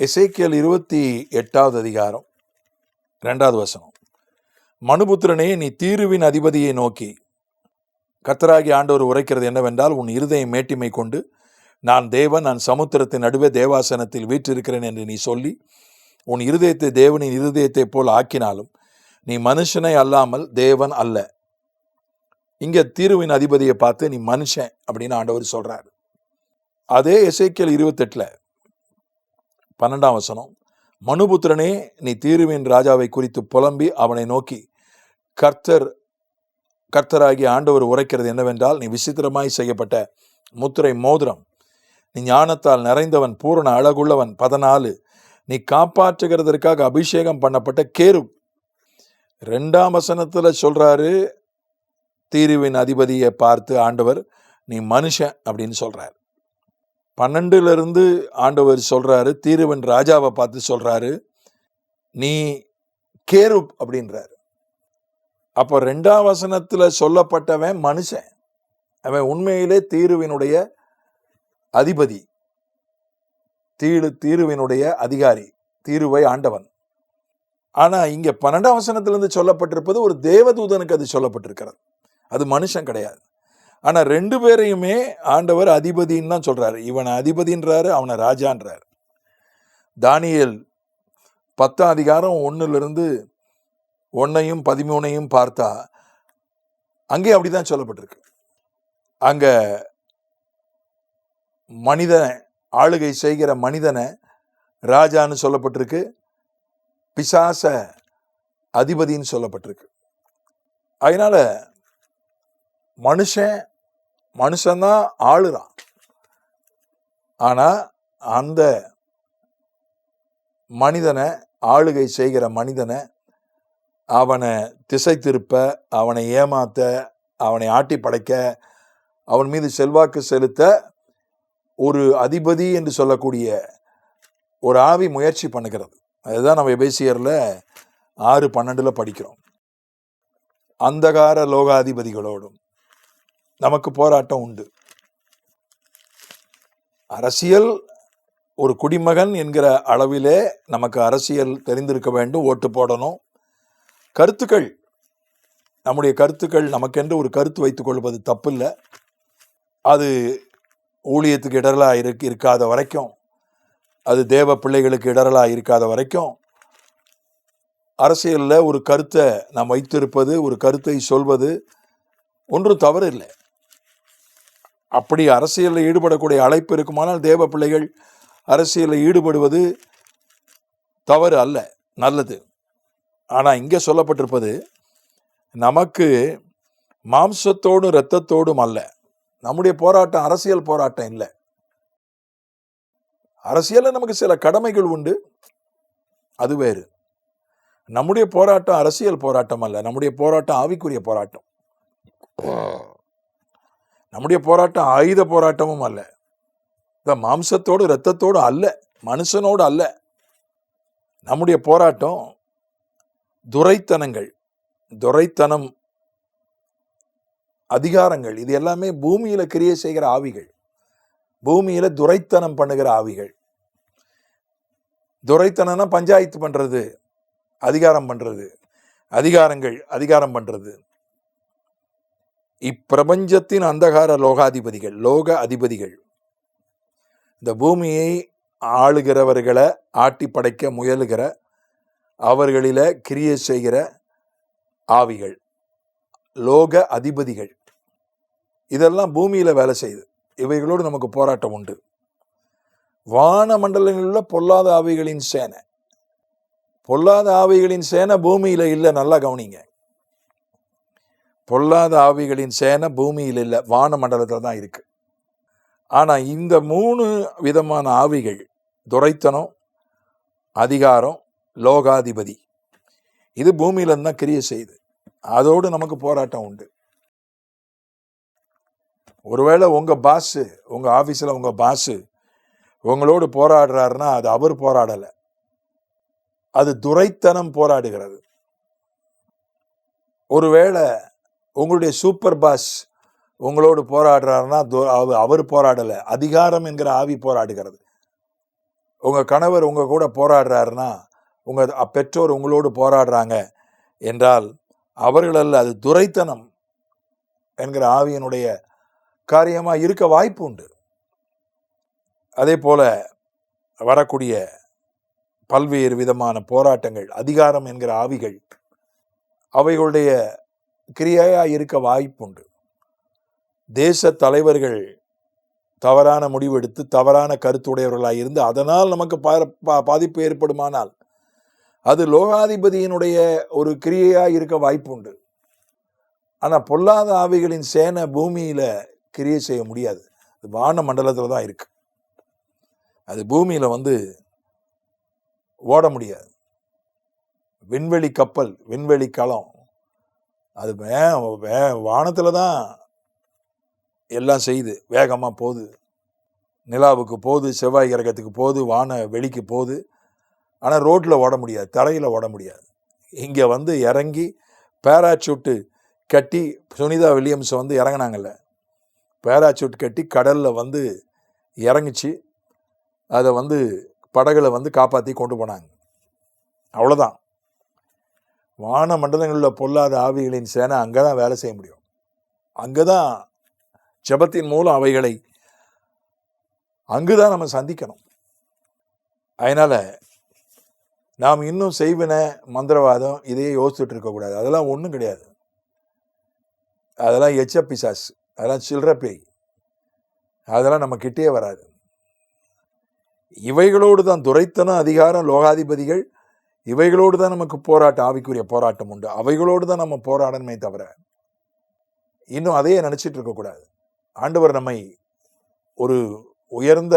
எசேக்கியல் இருபத்தி எட்டாவது அதிகாரம் ரெண்டாவது வசனம். மனுபுத்திரனே நீ தீருவின் அதிபதியை நோக்கி கத்தராகி ஆண்டவர் உரைக்கிறது என்னவென்றால் உன் இருதயம் மேட்டிமை கொண்டு நான் தேவன் நான் சமுத்திரத்தின் நடுவே தேவாசனத்தில் வீற்றிருக்கிறேன் என்று நீ சொல்லி உன் இருதயத்தை தேவனின் இருதயத்தைப் போல் ஆக்கினாலும் நீ மனுஷனை அல்லாமல் தேவன் அல்ல. இங்கே தீருவின் அதிபதியை பார்த்து நீ மனுஷன் அப்படின்னு ஆண்டவர் சொல்கிறார் அதே எசேக்கியல் இருபத்தெட்டில் பன்னெண்டாம் வசனம். மனுபுத்திரனே நீ தீருவின் ராஜாவை குறித்து புலம்பி அவனை நோக்கி கர்த்தர் கர்த்தராகி ஆண்டவர் உரைக்கிறது என்னவென்றால் நீ விசித்திரமாய் செய்யப்பட்ட முத்திரை மோதிரம். நீ ஞானத்தால் நிறைந்தவன் பூரண அழகுள்ளவன் பதினாலு. நீ காப்பாற்றுகிறதற்காக அபிஷேகம் பண்ணப்பட்ட கேரு ரெண்டாம் வசனத்தில் சொல்றாரு தீருவின் அதிபதியை பார்த்து ஆண்டவர் நீ மனுஷன் அப்படின்னு சொல்றாரு. பன்னெண்டுலேருந்து ஆண்டவர் சொல்கிறாரு தீருவன் ராஜாவை பார்த்து சொல்கிறாரு நீ கேருப் அப்படின்றாரு. அப்போ ரெண்டாம் வசனத்தில் சொல்லப்பட்டவன் மனுஷன். அவன் உண்மையிலே தீருவினுடைய அதிபதி. தீடு தீருவினுடைய அதிகாரி தீருவை ஆண்டவன். ஆனால் இங்கே பன்னெண்டாம் வசனத்திலிருந்து சொல்லப்பட்டிருப்பது ஒரு தேவதூதனுக்கு அது சொல்லப்பட்டிருக்கிறது. அது மனுஷன் கிடையாது. ஆனால் ரெண்டு பேரையுமே ஆண்டவர் அதிபதின்னு தான் சொல்கிறார் இவனை அதிபதின்றாரு அவனை ராஜான்றாரு. தானியல் பத்தாம் அதிகாரம் ஒன்றுலேருந்து ஒன்றையும் பதிமூணையும் பார்த்தா அங்கே அப்படிதான் சொல்லப்பட்டிருக்கு. அங்கே மனிதனை ஆளுகை செய்கிற மனிதனை ராஜான்னு சொல்லப்பட்டிருக்கு. பிசாச அதிபதின்னு சொல்லப்பட்டிருக்கு. அதனால் மனுஷன் மனுஷன்தான் ஆளுறான் ஆனா அந்த மனிதனை ஆளுகை செய்கிற மனிதனை அவனை திசை திருப்ப அவனை ஏமாத்த அவனை ஆட்டி படைக்க அவன் மீது செல்வாக்கு செலுத்த ஒரு அதிபதி என்று சொல்லக்கூடிய ஒரு ஆவி முயற்சி பண்ணுகிறது. அதுதான் நம்ம எபேசியரில் ஆறு பன்னெண்டில் படிக்கிறோம். அந்தகார லோகாதிபதிகளோடும் நமக்கு போராட்டம் உண்டு. அரசியல் ஒரு குடிமகன் என்கிற அளவிலே நமக்கு அரசியல் தெரிந்திருக்க வேண்டும் ஓட்டு போடணும். கருத்துக்கள் நம்முடைய கருத்துக்கள் நமக்கென்று ஒரு கருத்து வைத்துக் கொள்வது தப்பில்லை. அது ஊழியத்துக்கு இடரலாக இருக்கு இருக்காத வரைக்கும் அது தேவ பிள்ளைகளுக்கு இடரலாக இருக்காத வரைக்கும் அரசியலில் ஒரு கருத்தை நாம் வைத்திருப்பது ஒரு கருத்தை சொல்வது ஒன்றும் தவறு இல்லை அப்படி அரசியலில் ஈடுபடக்கூடிய அழைப்பு இருக்குமானால் தேவ பிள்ளைகள் அரசியலில் ஈடுபடுவது தவறு அல்ல நல்லது. ஆனால் இங்கே சொல்லப்பட்டிருப்பது நமக்கு மாம்சத்தோடும் இரத்தத்தோடும் அல்ல. நம்முடைய போராட்டம் அரசியல் போராட்டம் இல்லை. அரசியலில் நமக்கு சில கடமைகள் உண்டு அது வேறு. நம்முடைய போராட்டம் அரசியல் போராட்டம் அல்ல நம்முடைய போராட்டம் ஆவிக்குரிய போராட்டம். நம்முடைய போராட்டம் ஆயுத போராட்டமும் அல்ல. இந்த மாம்சத்தோடு இரத்தத்தோடு அல்ல மனுஷனோடு அல்ல. நம்முடைய போராட்டம் துரைத்தனங்கள் துரைத்தனம் அதிகாரங்கள். இது எல்லாமே பூமியில கிரியை செய்கிற ஆவிகள். பூமியில துரைத்தனம் பண்ணுகிற ஆவிகள். துரைத்தனம்னா பஞ்சாயத்து பண்றது அதிகாரம் பண்றது அதிகாரங்கள் அதிகாரம் பண்றது. இப்பிரபஞ்சத்தின் அந்தகார லோகாதிபதிகள் லோக அதிபதிகள். இந்த பூமியை ஆளுகிறவர்களை ஆட்டி படைக்க முயலுகிற அவர்களில் கிரியை செய்கிற ஆவிகள் லோக அதிபதிகள். இதெல்லாம் பூமியில் வேலை செய்யுது. இவைகளோடு நமக்கு போராட்டம் உண்டு. வான மண்டலங்களில் உள்ள பொல்லாத ஆவிகளின் சேனை. பொல்லாத ஆவிகளின் சேனை பூமியில் இல்லை நல்லா கவனிங்க. பொல்லாத ஆவிகளின் சேனை பூமியில் இல்லை வான மண்டலத்தில் தான் இருக்குது ஆனால் இந்த மூணு விதமான ஆவிகள் துரைத்தனம் அதிகாரம் லோகாதிபதி இது பூமியிலருந்து தான் கிரியை செய்யுது. அதோடு நமக்கு போராட்டம் உண்டு. ஒருவேளை உங்கள் பாஸு உங்கள் ஆஃபீஸில் உங்கள் பாஸு உங்களோடு போராடுறாருன்னா அது அவர் போராடலை. அது துரைத்தனம் போராடுகிறது. ஒருவேளை உங்களுடைய சூப்பர் பாஸ் உங்களோடு போராடுறாருன்னா அவ- அவர் போராடலை. அதிகாரம் என்கிற ஆவி போராடுகிறது. உங்கள் கணவர் உங்கள் கூட போராடுறாருன்னா உங்கள் பெற்றோர் உங்களோடு போராடுறாங்க என்றால் அவர்கள் அல்ல அது துரைத்தனம் என்கிற ஆவியனுடைய காரியமாக இருக்க வாய்ப்பு உண்டு. அதே போல் வரக்கூடிய பல்வேறு விதமான போராட்டங்கள் அதிகாரம் என்கிற ஆவிகள் அவைகளுடைய கிரியையாக இருக்க வாய்ப்புண்டு. தேச தலைவர்கள் தவறான முடிவெடுத்து தவறான கருத்துடையவர்களாக இருந்து அதனால் நமக்கு பா- பா- பாதிப்பு ஏற்படுமானால் அது லோகாதிபதியினுடைய ஒரு கிரியையாக இருக்க வாய்ப்புண்டு. ஆனால் பொல்லாத ஆவிகளின் சேனை பூமியில் கிரியை செய்ய முடியாது. அது வான மண்டலத்தில் தான் இருக்கு. அது பூமியில் வந்து ஓட முடியாது. விண்வெளி கப்பல் விண்வெளி களம் அது வே வே வானத்தில் தான் எல்லாம் செய்யுது. வேகமாக போகுது. நிலாவுக்கு போகுது செவ்வாய் கிரகத்துக்கு போகுது வான வெளிக்கு போகுது. ஆனால் ரோட்டில் ஓட முடியாது தரையில் ஓட முடியாது. இங்கே வந்து இறங்கி பேராசூட்டு கட்டி சுனிதா வில்லியம்ஸ் வந்து இறங்கினாங்கல்ல. பேராசூட் கட்டி கடலில் வந்து இறங்குச்சு. அதை வந்து படகுல வந்து காப்பாற்றி கொண்டு போனாங்க. அவ்வளோதான் வான மண்டலங்களில் பொல்லாத ஆவிகளின் சேனை அங்கே தான் வேலை செய்ய முடியும். அங்கே தான் ஜெபத்தின் மூலம் அவைகளை அங்குதான் நம்ம சந்திக்கணும். அதனால் நாம் இன்னும் செய்வின மந்திரவாதம் இதையே யோசிச்சுட்டு இருக்கக்கூடாது அதெல்லாம் ஒன்றும் கிடையாது. அதெல்லாம் எச்ச பிசாஸ் அதெல்லாம் சில்லற பேய். அதெல்லாம் நம்ம கிட்டே வராது. இவைகளோடு தான் துரைத்தனம் அதிகாரம் லோகாதிபதிகள் இவைகளோடு தான் நமக்கு போராட்டம் ஆவிக்குரிய போராட்டம் உண்டு. அவைகளோடு தான் நம்ம போராடணுமே தவிர இன்னும் அதையே நினச்சிட்டு இருக்கக்கூடாது ஆண்டவர் நம்மை ஒரு உயர்ந்த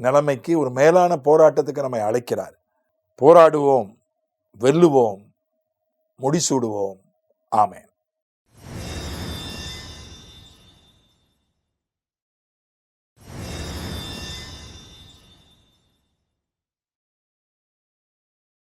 நிலைமைக்கு ஒரு மேலான போராட்டத்துக்கு நம்மை அழைக்கிறார். போராடுவோம் வெல்லுவோம் முடிசூடுவோம். ஆமேன்.